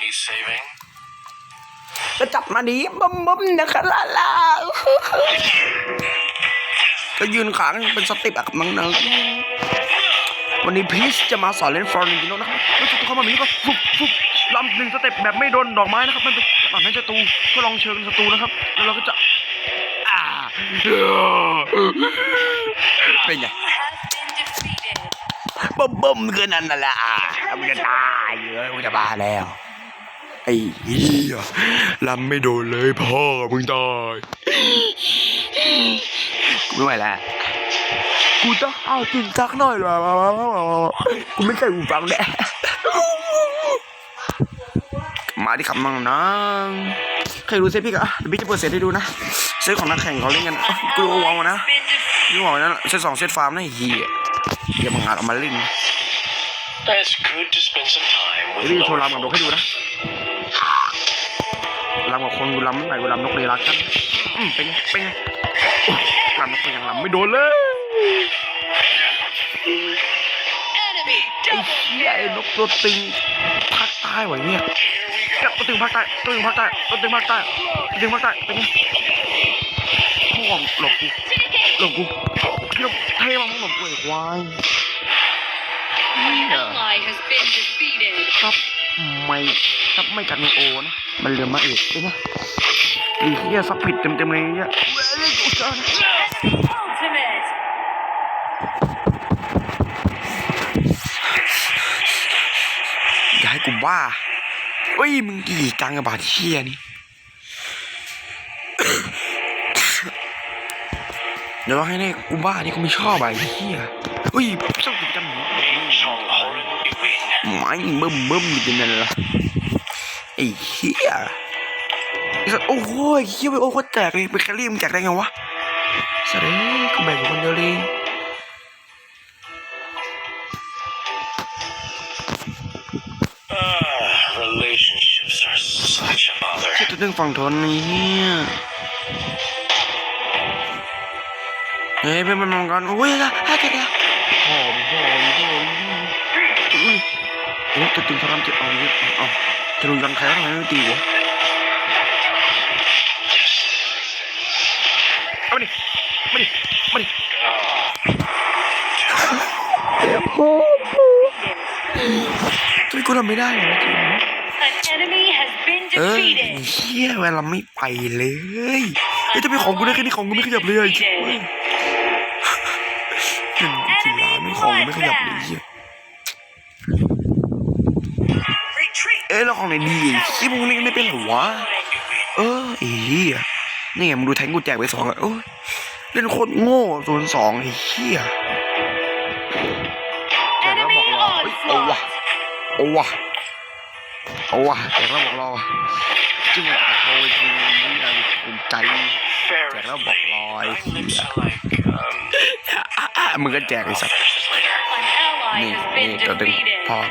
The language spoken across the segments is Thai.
needs saving? ก็จับมาดีบึ้มบึ้มนะคะลาลาก็ยืนขางเป็นสเติปอะกับน้องวันนี้พีชจะมาสอนเล่นฟลอร์นินโนนะครับแล้วจุดเข้ามาแบบนี้ก็ฟุบฟุบลำหนึ่งสเต็ปแบบไม่โดนดอกไม้นะครับ มันเป็นหลังให้ศัตรูเพื่อลองเชิงศัตรูนะครับ แล้วเราก็จะอ่าเป็นไงบึ้มบึ้มคือนั่นน่ะแหละมึงจะตายเลยมึงจะบ้าแล้ว ไอ้เหี้ยลำไม่โดนเลยพ่อมึงตายกูไม่ไหวแล้ว กูต้องเอาจริงสักหน่อยว่ะกูไม่เคยหูฟังแน่มาที่คำมั่งนะเคยดูเซฟพี่กะเดี๋ยวพี่จะเปิดเซตให้ดูนะ เซตของนักแข่งเขาเล่นกันอะกูรู้วางนะ Been defeated. นี่บอกนะเซตสองเซตฟาร์มนะไอ้เฮียเฮียมังงานเอามาเล่น It's good to spend some time เดี๋ยว with พี่จะโชว์ lower ลำกับนกให้ดูนะ ลำกับคนกูลำไม่ไหวกูลำนกเลยรักกันอืมเป็นไงเป็นไงโอ้ยลำนกกูยังลำไม่โดนเลย Enemy ไอ้ double เฮียไอ้นกตัวตึงภาคใต้วะเนี่ยกับตัวตึงภาคใต้ตัวตึงภาคใต้ตัวตึงภาคใต้ตัวตึงภาคใต้เป็นไงพ่วงหลบกูหลบกูพี่หลบเท่มากมึงหลบกูไอ้ควายเหี้ย ally has been defeated. ครับไม่ครับไม่กันในโอนะ มันเรือมาเอกเป็นไงไอ้เหี้ยซับผิดเต็มๆเลยเนี่ยเว้ยกูเจอนะ Ultimate. อย่าให้กูบ้าเฮ้ยมึงกี่กลางกับบาดเชี่ยนี่เดี๋ยวว่าให้แน่กูบ้านี่กูไม่ชอบอะไอ้เหี้ยเฮ้ยชอบกินกันหมู Songhorn, you win. ไม้เบิ่มเบิ่มอยู่นั่นล่ะ ไอ้เหี้ยไอ้สัสโอ้โหไอ้เหี้ยไปโอ้โคตรแตกเลยไปแคลรี่มึงแจกได้ไงวะสวัสดีกูแบ่งกับคนเดียวเลย Ah, relationships are such a bother. เชื่อตัวเรื่องฝั่งทนนี่เหี้ยเฮ้ยเป็นมันมองกันโอ้ยละฮะแกแกหอมหอมหอมอุ้ยเอ้ยตัวตึงพลังเจ็บเอาเยอะเอา จะรุนกันใครทำไมไม่ตีวะเอามาดิมาดิมาดิทำไมกูทำไม่ได้เหรอจริง An enemy has been เออ defeated. เฮียเวลาไม่ไปเลยเฮ้ยจะเป็นของกูได้แค่นี้ของกูไม่ขยับเลยเฮ้ยเห็นจริงๆแล้วไม่ของกูไม่ขยับเลย เฮีย Retreat. เอ้ยแล้วของไหนดีที่มึงนี่ไม่เป็นหรอวะเออไอ้เฮียนี่ไงมึงดูแทงกูแจกไปสองอะโอ้ยเล่นโคตรโง่ศูนย์สองไอ้เฮียแจกแล้วบ Enemy อกรอเฮ้ยเอาวะ onslaught. เอาวะเอาวะแจกแล้วบอกรอวะจึงมาโทรทีนี้นะภูมิใจ Fair Check it out, play. boy. My lips are like, um, อะมึงก็แจกไอ้สัต นี่ has นี่ been ตัวดึง defeated. พร้อม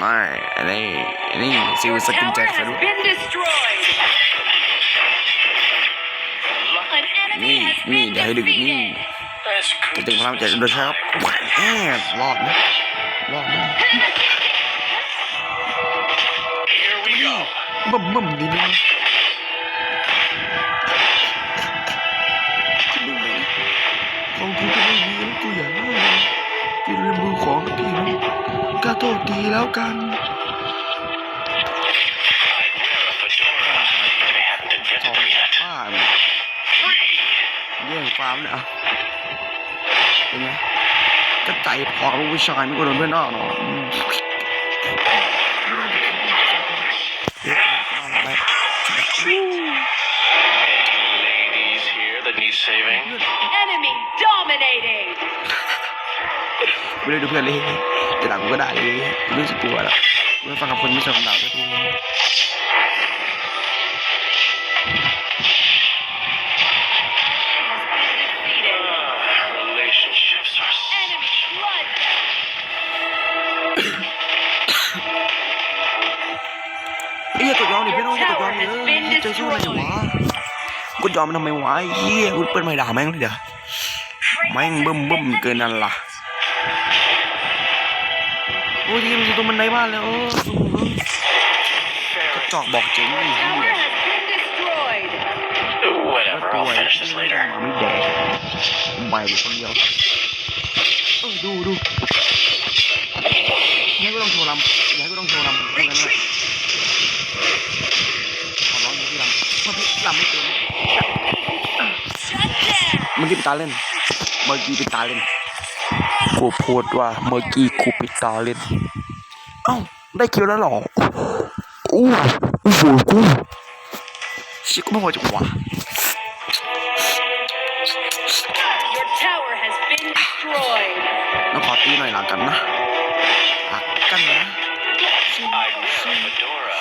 ไม่อันนี้อันนี้ซิล Your สกิน tower แจ็คซะ has ด้วย been destroyed. An นี่ enemy has นี่ been เดี๋ยวให้ดึงนี่ defeated. That's ตัว good ดึง to พลัง spend แจ็ค some โดยใช่ครับ time. แอบรอดนะรอดนะ Here we go. บึ้มบึ้มดีนะ โทษทีแล้วกัน I'd wear a fedora if I hadn't ทอง invented them yet. ป้าเนี่ยแย่งฟาร์มเนี่ยอะเป็นไงก็ใจพอลูกผู้ชายไม่ก็โดนเพื่อนนอกเนาะ ไม่ได้ดูเพื่อนเลยจะด่ากูก็ได้เลยรู้สึกกลัวแล้วกูไม่ฟังกับคนไม่ชอบด่าด้วยทีไอ้เหี้ยกดยอมดิเพื่น้องกดยอมดิเออเหี้ยจะสู้อะไรอยู่วะกดยอมมันทำไมวะไอ้เหี้ยกูเปิดไม่ด่าแม่งเลยเดี๋ยวแม่งบึ้มบึ้มเกินนั่นล่ะ โอ้ยทีมันตัวมันได้บ้านแล้วโอ้ fair จอกบอกเจ๋งไอ้เหี้ Tower ย has been destroyed. แล้ว Whatever, ตัว I'll ไอ้ finish this เหี้ย later. มาไม่แดงไปอยู่คนเดียวเออดูดูอย่าให้กูต้องโชว์ลำอย่าให้กูต้องโชว์ลำไม่งั้นเลยขอร้องนะพี่ลำเพราะพี่ลำไม่เป็น Shut down. เมื่อกี้ปิดตาเล่นเมื่อกี้ปิดตาเล่น กูพูดว่าเมื่อกี้กูปิดตาเล่น เอ้า ได้คิวแล้วเหรอ อู้อู้หูกูชิคไม่พอจังวะ Your tower has been destroyed. แล้วขอตีหน่อยหลังกันนะหลักกันนะ I wear a fedora,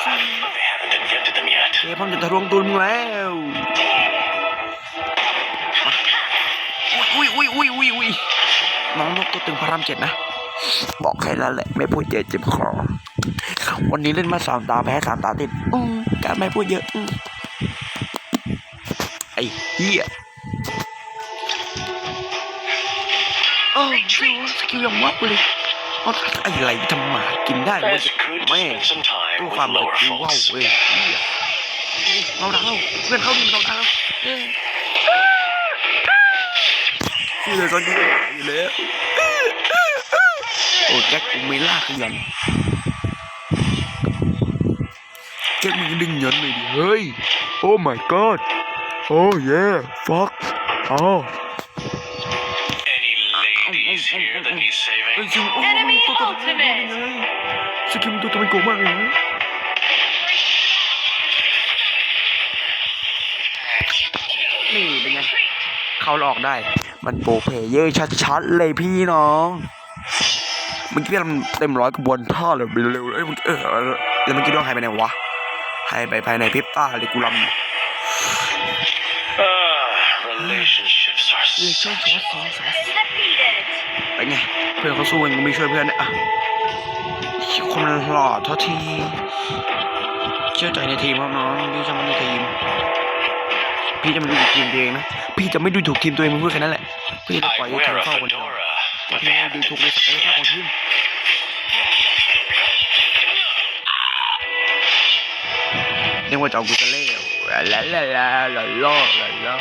but they haven't invented them yet. เจ๊พ่อจะทะลวงตัวมึงแล้วอุ้ยอุ้ยอุ้ยอุ้ยอุ้ย น้องนกตัวตึงพระรามเจ็ดนะ บอกแค่นั้นแหละ ไม่พูดเยอะเจ็บคอ วันนี้เล่นมาสามตาแพ้สามตาติด อืมการไม่พูดเยอะอืมไอ้เหี้ยโอ้คิวสกิลยังวับเลยเอาไอ้ไรทำหมากินได้เว้ย It's good to แม่ spend some time ตัว with ความแบบ lower กูว้าว folks. เว้ยเหี้ยเราดังแล้วเพื่อนเข้าดีเราดังแล้วเอ้ยชื่อเลยตอนนี้อยู่แล้วโอ้แจ็คกูไม่ลา Bây giờ gì đi Ôi chắc cũng mới lạc dần Chắc mình đừng nhấn này đi. Ơi Oh my god. Oh yeah Fuck. Oh. Enemy ultimate. Chứ kiếm tôi tụi mình cố mạng rồi เขาหลอกได้ มันโปรเพลเยอร์ชัดๆเลยพี่น้องเมื่อกี้มันเต็มร้อยกระบวนท่าเลยเร็วๆเอ้ยมันเออแล้วเมื่อกี้ต้องหายไปไหนวะหายไปภายในพริบตาเลยกูลำ Ah, relationships are เออ so ช่วยช่วยสองสอง Defeated. ไปไงเพื่อนเขาสู้กันกูไม่ช่วยเพื่อนเนี่ยอะคนมันหล่อเท่าที เชื่อใจในทีมครับน้องพี่จะไม่ในทีม พี่จะไม่ดูถูกทีมตัวเองนะ พี่จะไม่ดูถูกทีมตัวเองเพื่อดแค่นั้นแหละ พี่จะปล่อยให้ทีมเข้าคนเดียวพี่ไม่ดูถูกในสักยภาพของทีมเรียกว่าจะเอากูจะเล่ลาละละลาลาลาลา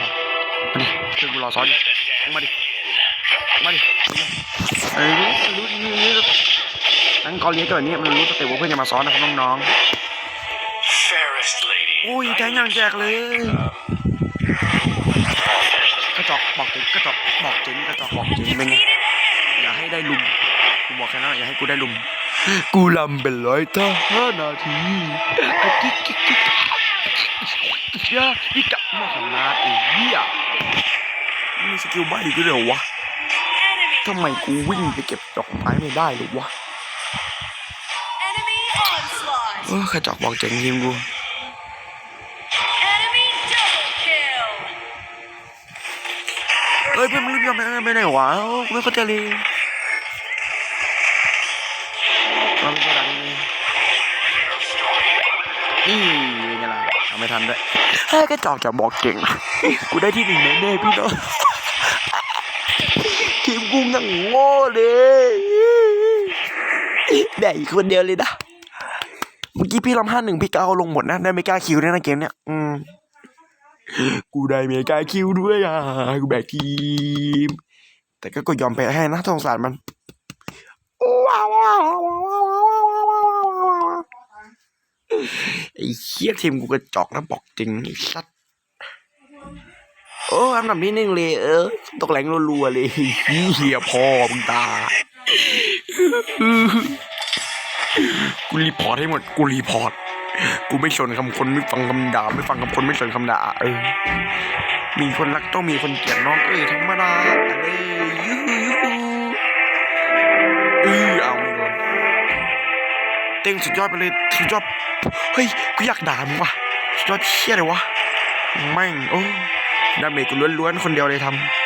มาดิคือกูรอซ้อนอยู่มาดิ มาดิเออรู้รู้รู้ทั้งเกาหลีก็แบบนี้มันรู้สเต็ปว่าเพื่อนจะมาซ้อนนะครับน้องๆอุ้ยแทงอย่งแจกเลย กระจอกบอกเจ๋งกระจอกบอกเจ๋งกระจอกบอกเจ๋งเป็นไงอย่าให้ได้ลุมกูบอกแค่นั้นอย่าให้กูได้ลุม กูลำเป็นร้อยท่าห้านาทีกิ๊กกิ๊กกิ๊กยาอีกะมาขนาดไอ้เหี้ยมีสกิลใบอีกด้วยเหรอวะทำไมกูวิ่งไปเก็บดอกไม้ไม่ได้หรอวะเออกระจอกบอกเจ๋งทีมกู อ้ยเพื่อนมึงรีบยอมไปไปไหนวะโอ้กูไม่เข้าใจเลยเราไม่เข้าใจเลยนี่เป็นไงล่ะทำไม่ทันด้วยเฮ้ยกจอกจะบอกเก่งนะกูได้ที่หนึ่งแน่ๆพี่น้องทีมกูยังโง่เลยได้อีกคนเดียวเลยนะเมื่อกี้พี่ลำห้าหนึ่งพี่ก็เอาลงหมดนะ ได้ไม่กล้าคิวด้วยนะเกมเนี้ยอืม กูได้เมกาคิวด้วยอะกูแบกทีม แต่ก็ก็ยอมแพ้ให้นะสงสารมันไอ้เคียทีมกูกระจอกนะบอกจริงไอ้สัตว์โอ้อันดับนี้หนึ่งเลย เออตกแรงรัวๆเลยเฮียพอมึงตากูรีพอร์ตให้หมดกูรีพอร์ต กูไม่สนคำคนไม่ฟังคำด่าไม่ฟังคำคนไม่สนคำด่าเออมีคนรักต้องมีคนเกลียดน้องเอ้ยธรรมดาเอ้ยยูฮูยูฮูเออเอาไม่โดนเต็งสุดยอดไปเลยสุดยอดเฮ้ยกูอยากด่ามึงว่ะสุดยอดเชี่ยเลยวะแม่งโอ้ดาเมจกูล้วนๆคนเดียวเลยทำ